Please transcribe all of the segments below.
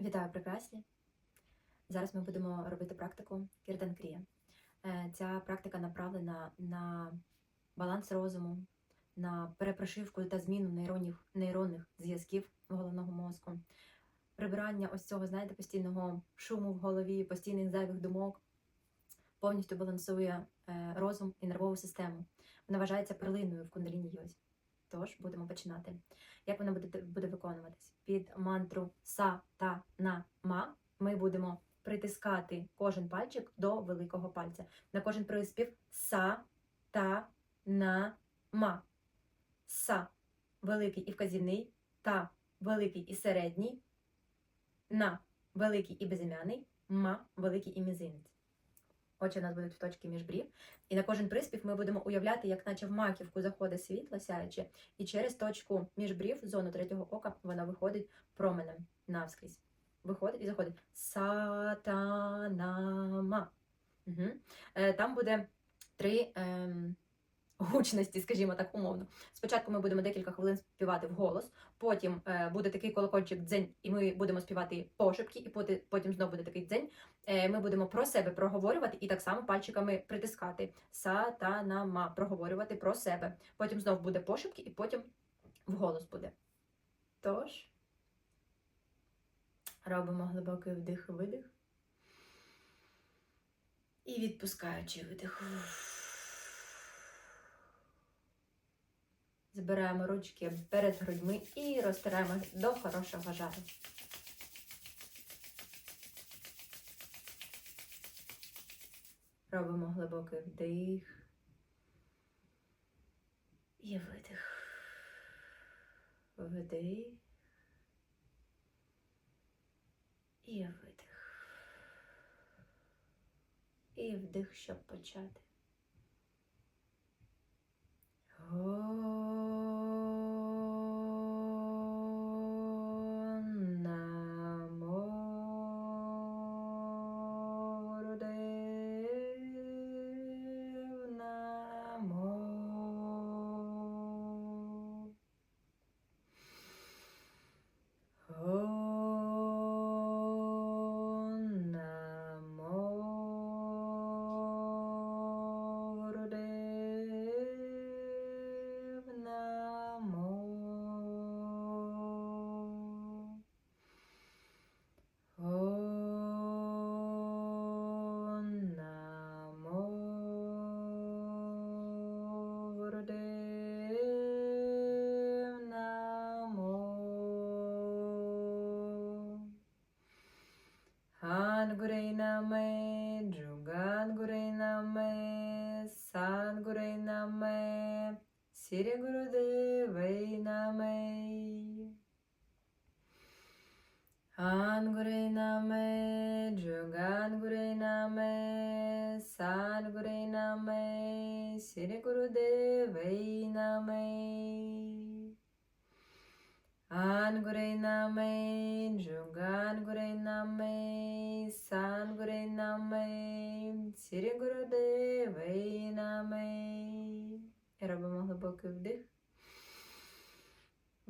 Вітаю, прекрасні! Зараз ми будемо робити практику Кірдан Крія. Е, Ця практика направлена на баланс розуму, на перепрошивку та зміну нейронів, нейронних зв'язків головного мозку, прибирання ось цього, знаєте, постійного шуму в голові, постійних зайвих думок, повністю балансує е, розум і нервову систему. Вона вважається перлиною в кундаліні йозі. Тож будемо починати. Як вона буде, буде виконуватись? Під мантру са та на ма ми будемо притискати кожен пальчик до великого пальця. На кожен приспів са та на ма. Са великий і вказівний, та великий і середній, на великий і безім'яний, ма великий і мізинець. Очі у нас будуть в точки між брів. І на кожен приспів ми будемо уявляти, як наче в маківку заходить світло сяюче, і через точку між брів, зону третього ока, вона виходить променем навскрізь. Виходить і заходить. Сатанама. Угу. Там буде три ем, гучності, скажімо так, умовно. Спочатку ми будемо декілька хвилин співати вголос, потім е, буде такий колокольчик дзень, і ми будемо співати пошепки, і потім знову буде такий дзень. Е, ми будемо про себе проговорювати і так само пальчиками притискати. Сатанама. Проговорювати про себе. Потім знову буде пошепки, і потім вголос буде. Тож, робимо глибокий вдих-видих. І відпускаючи видих. Збираємо ручки перед грудьми і розтираємо до хорошого жару. Робимо глибокий вдих і видих. Вдих і видих. І вдих, щоб почати. Ом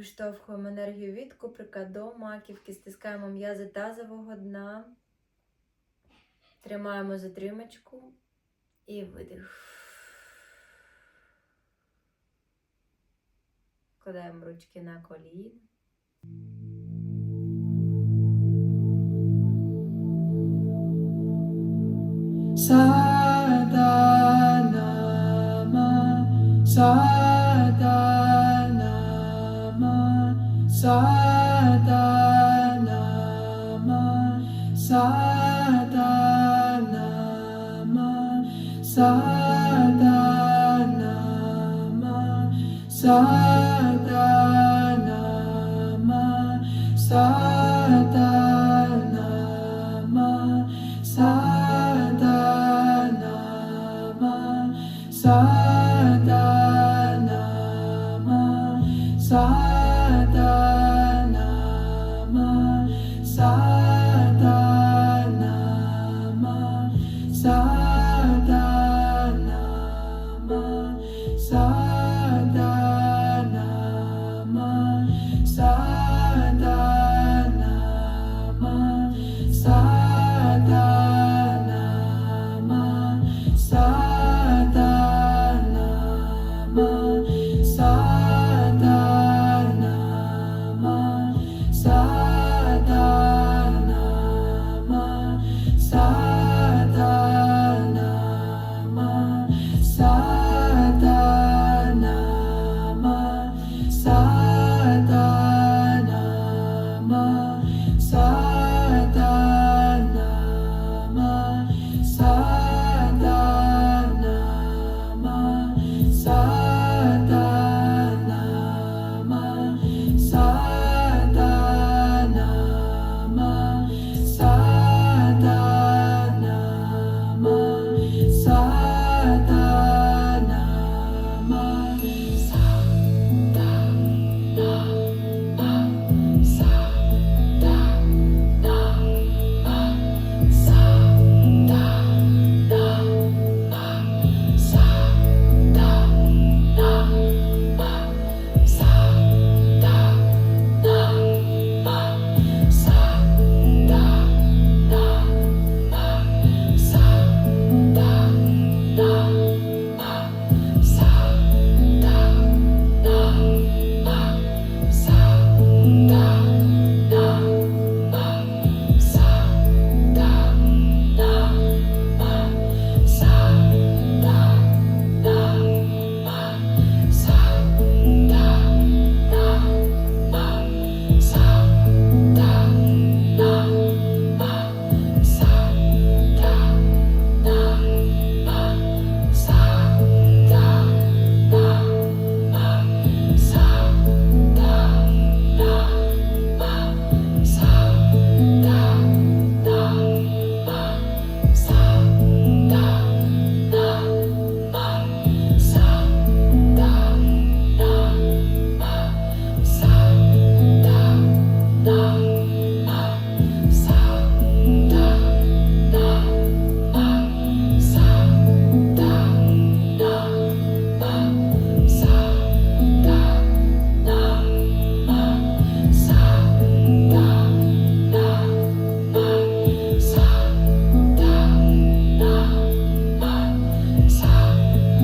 Виштовхуємо енергію від куприка до маківки, стискаємо м'язи тазового дна, тримаємо затримочку і видих. Вкладаємо ручки на коліна. Sadanama, Sadanama, Sadanama, Sadanama, Sadanama,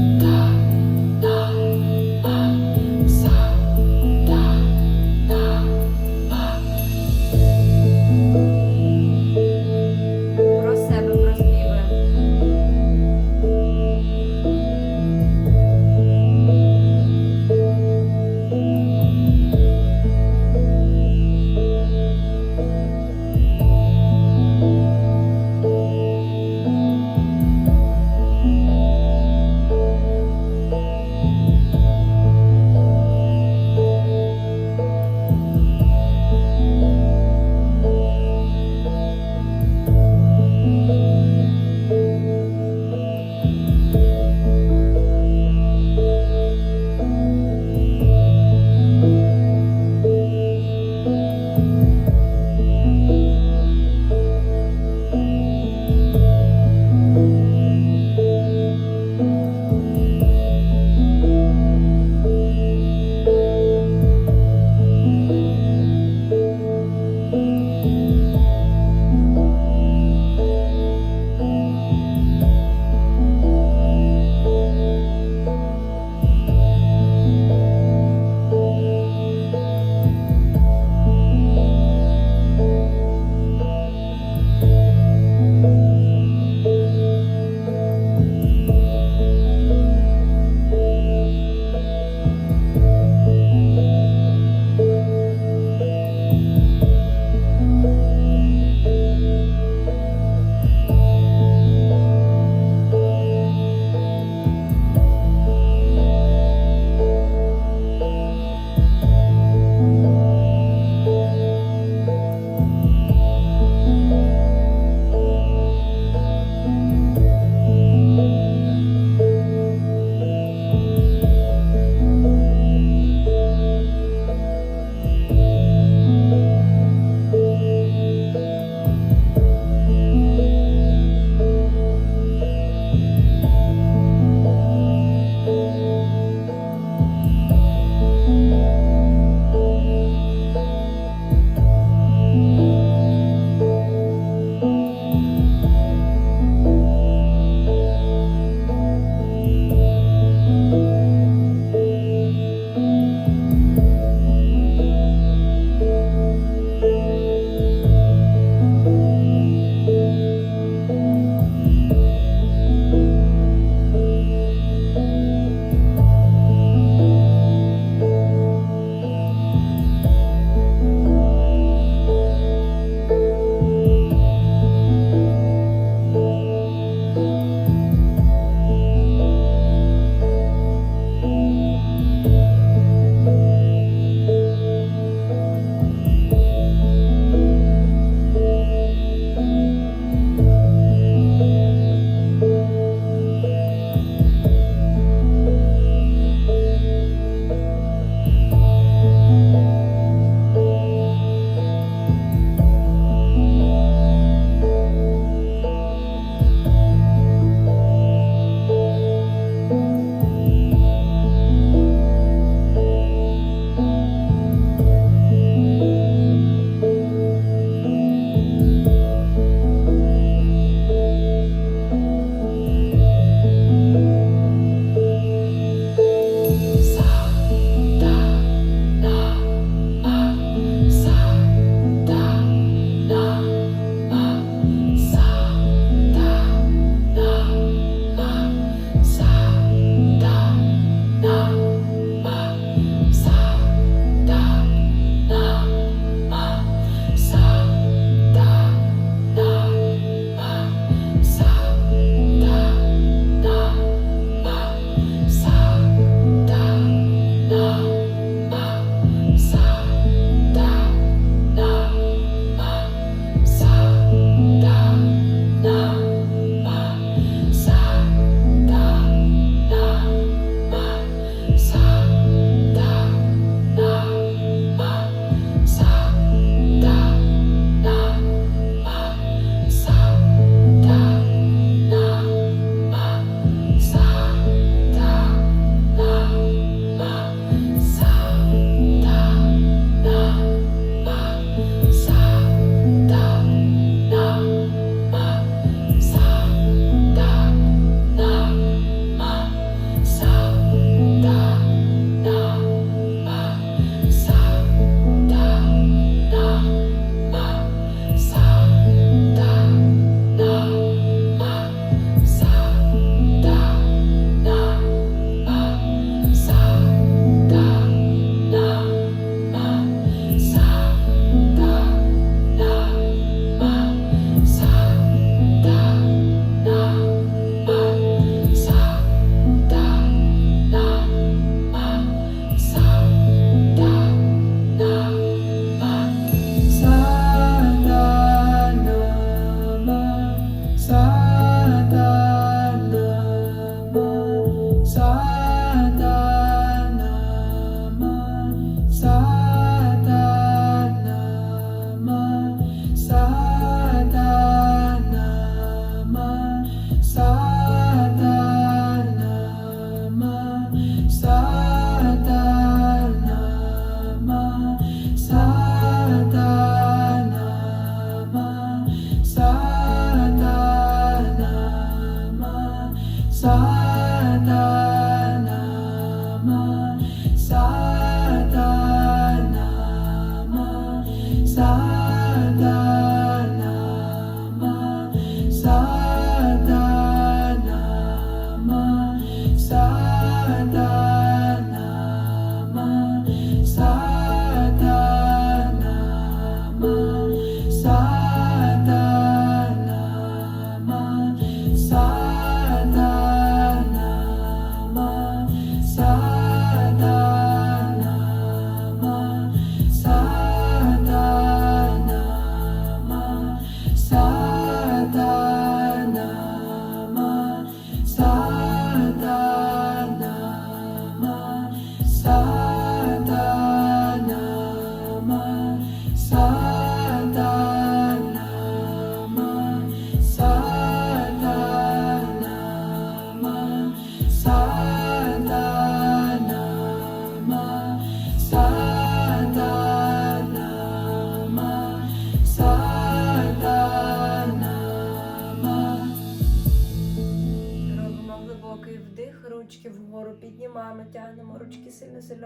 Bye.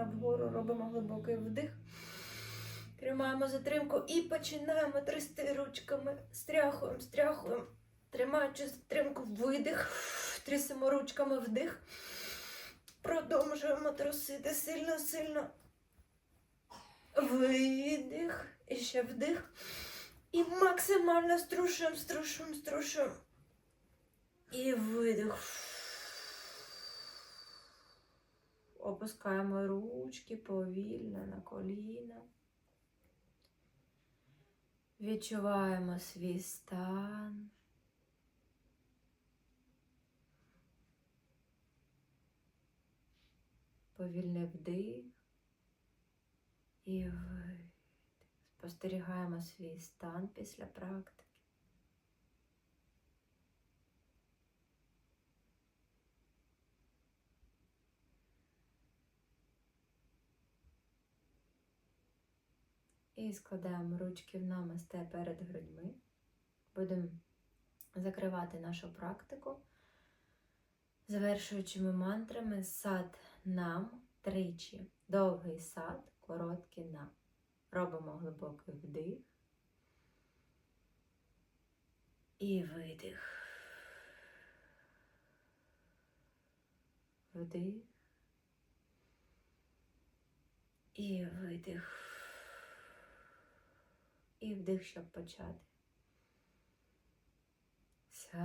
Сильно-сильно вгору, робимо глибокий вдих. Тримаємо затримку і починаємо трясти ручками. Стряхуємо, стряхуємо. Тримаючи затримку, видих. Трясемо ручками вдих. Продовжуємо трусити сильно-сильно. Видих. І ще вдих. І максимально струшуємо, струшуємо, струшуємо. І видих. Опускаємо ручки повільно на коліна. Відчуваємо свій стан. Повільний вдих і видих. Спостерігаємо свій стан після практики. І складаємо ручки в намасте перед грудьми. Будемо закривати нашу практику, завершуючими мантрами сад нам тричі. Довгий сад, короткий нам. Робимо глибокий вдих і видих. Вдих і видих і вдих, щоб почати. Са.